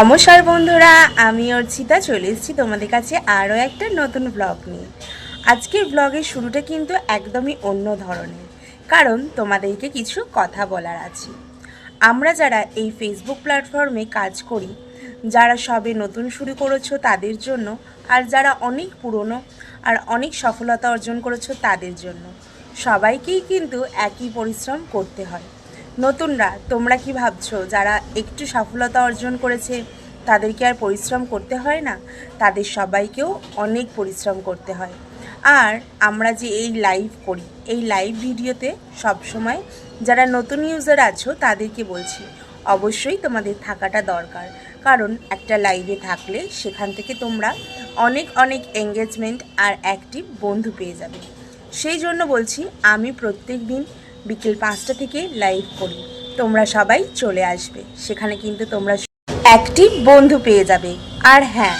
নমস্কার বন্ধুরা, আমি অর্চিতা, চলে এসেছি তোমাদের কাছে আরও একটা নতুন ব্লগ নিয়ে। আজকের ব্লগের শুরুটা কিন্তু একদমই অন্য ধরনের, কারণ তোমাদেরকে কিছু কথা বলার আছে। আমরা যারা এই ফেসবুক প্ল্যাটফর্মে কাজ করি, যারা সবে নতুন শুরু করেছ তাদের জন্য, আর যারা অনেক পুরনো আর অনেক সফলতা অর্জন করেছ তাদের জন্য, সবাইকেই কিন্তু একই পরিশ্রম করতে হয়। নতুনরা, তোমরা কি ভাবছ? যারা একটু সফলতা অর্জন করেছে, তাদেরকে আর পরিশ্রম করতে হয় না? তাদের সবাইকেও অনেক পরিশ্রম করতে হয়। আর আমরা যে এই লাইভ করি, এই লাইভ ভিডিওতে সবসময় যারা নতুন ইউজার আছো, তাদেরকে বলছি, অবশ্যই তোমাদের থাকাটা দরকার। কারণ একটা লাইভে থাকলে সেখান থেকে তোমরা অনেক অনেক এঙ্গেজমেন্ট আর অ্যাক্টিভ বন্ধু পেয়ে যাবে। সেই জন্য বলছি, আমি প্রত্যেক দিন বিকেল পাঁচটা থেকে লাইভ করি। তোমরা সবাই চলে আসবে। সেখানে কিন্তু তোমরা একটি বন্ধু পেয়ে যাবে। আর হ্যাঁ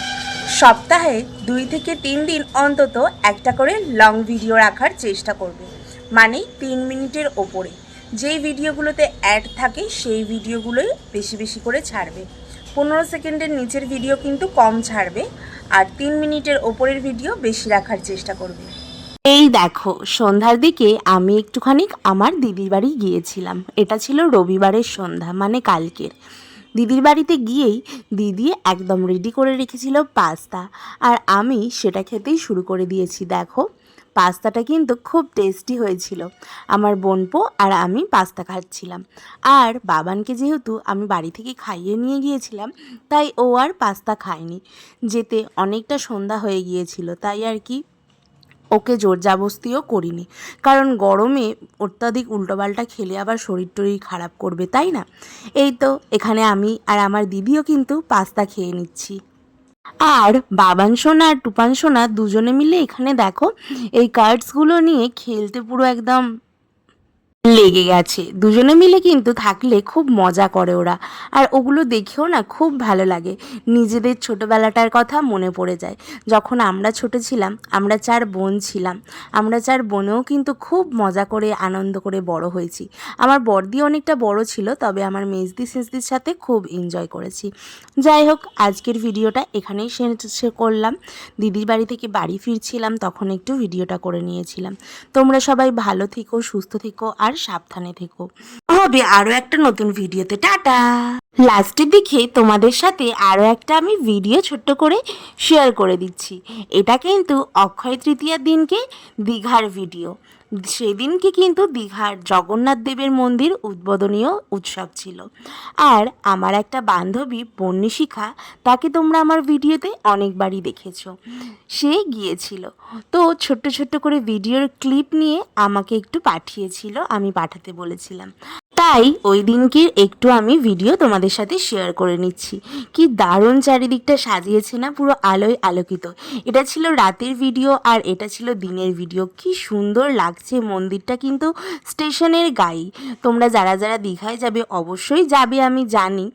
সপ্তাহে দুই থেকে তিন দিন অন্তত একটা করে লং ভিডিও রাখার চেষ্টা করবে। মানে তিন মিনিটের ওপরে। যেই ভিডিওগুলোতে অ্যাড থাকে, সেই ভিডিওগুলোই বেশি বেশি করে ছাড়বে। পনেরো সেকেন্ডের নিচের ভিডিও কিন্তু কম ছাড়বে। আর তিন মিনিটের ওপরের ভিডিও বেশি রাখার চেষ্টা করবে। এই দেখো, সন্ধ্যার দিকে আমি একটুখানি আমার দিদির বাড়ি গিয়েছিলাম। এটা ছিল রবিবারের সন্ধ্যা মানে কালকের। দিদির বাড়িতে গিয়েই দিদি একদম রেডি করে রেখেছিল পাস্তা। আর আমি সেটা খেতেই শুরু করে দিয়েছি, দেখো। পাস্তাটা কিন্তু খুব টেস্টি হয়েছিল। আমার বোনপো আর আমি পাস্তা খাচ্ছিলাম। আর বাবানকে যেহেতু আমি বাড়ি থেকে খাইয়ে নিয়ে গিয়েছিলাম, তাই ও আর পাস্তা খায়নি। যেতে অনেকটা সন্ধ্যা হয়ে গিয়েছিল, তাই আর কি ওকে জোর জাবস্তিও করিনি। কারণ গরমে অত্যাধিক উল্টোপাল্টা খেলে আবার শরীর টরীর খারাপ করবে, তাই না? এই তো, এখানে আমি আর আমার দিদিও কিন্তু পাস্তা খেয়ে নিচ্ছি। আর বাবান সোনা আর টুপান সোনা দুজনে মিলে এখানে দেখো, এই কার্ডসগুলো নিয়ে খেলতে পুরো একদম লেগে গেছে। দুজনে মিলে কিন্তু থাকলে খুব মজা করে ওরা। আর ওগুলো দেখেও না খুব ভালো লাগে। নিজেদের ছোটোবেলাটার কথা মনে পড়ে যায়। যখন আমরা ছোট ছিলাম, আমরা চার বোন ছিলাম। আমরা চার বোনেও কিন্তু খুব মজা করে, আনন্দ করে বড় হয়েছি। আমার বর্দি অনেকটা বড় ছিল, তবে আমার মেজদি সেজদির সাথে খুব এনজয় করেছি। যাই হোক, আজকের ভিডিওটা এখানেই শেষ করলাম। দিদির বাড়ি থেকে বাড়ি ফিরছিলাম, তখন একটু ভিডিওটা করে নিয়েছিলাম। তোমরা সবাই ভালো থেকো, সুস্থ থেকো, আর সাবধানে থেকো। হবে আরও একটা নতুন ভিডিওতে। টাটা! লাস্টের দিকে তোমাদের সাথে আরও একটা আমি ভিডিও ছোট্ট করে শেয়ার করে দিচ্ছি। এটা কিন্তু অক্ষয় তৃতীয়ার দিনকে দীঘার ভিডিও সেদিনকে কিন্তু দীঘার জগন্নাথ দেবের মন্দির উদ্বোধনীয় উৎসব ছিল। আর আমার একটা বান্ধবী বন্যশিখা তাকে তোমরা আমার ভিডিওতে অনেকবারই দেখেছ। সে গিয়েছিল। তো ছোট্ট ছোট্ট করে ভিডিওর ক্লিপ নিয়ে আমাকে একটু পাঠিয়েছিল, আমি পাঠাতে বলেছিলাম। তাই ওই দিনকে একটু আমি ভিডিও তোমাদের সাথে শেয়ার করে নিচ্ছি। কি দারুণ চারিদিকটা সাজিয়েছে না পুরো আলোয় আলোকিত। এটা ছিল রাতের ভিডিও আর এটা ছিল দিনের ভিডিও কি সুন্দর লাগছে মন্দিরটা কিন্তু স্টেশনের গায়ে। তোমরা যারা যারা দীঘায় যাবে অবশ্যই যাবে আমি জানি।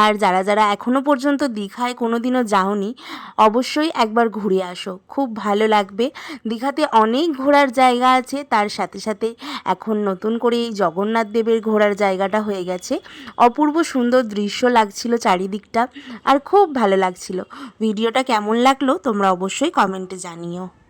আর যারা যারা এখনও পর্যন্ত দীঘায় কোনো দিনও যাওনি, অবশ্যই একবার ঘুরে আসো। খুব ভালো লাগবে। দীঘাতে অনেক ঘোরার জায়গা আছে। তার সাথে সাথে এখন নতুন করে এই জগন্নাথ দেবের ঘোরার জায়গাটা হয়ে গেছে। অপূর্ব সুন্দর দৃশ্য লাগছিল চারিদিকটা, আর খুব ভালো লাগছিল। ভিডিওটা কেমন লাগল তোমরা অবশ্যই কমেন্টে জানিও।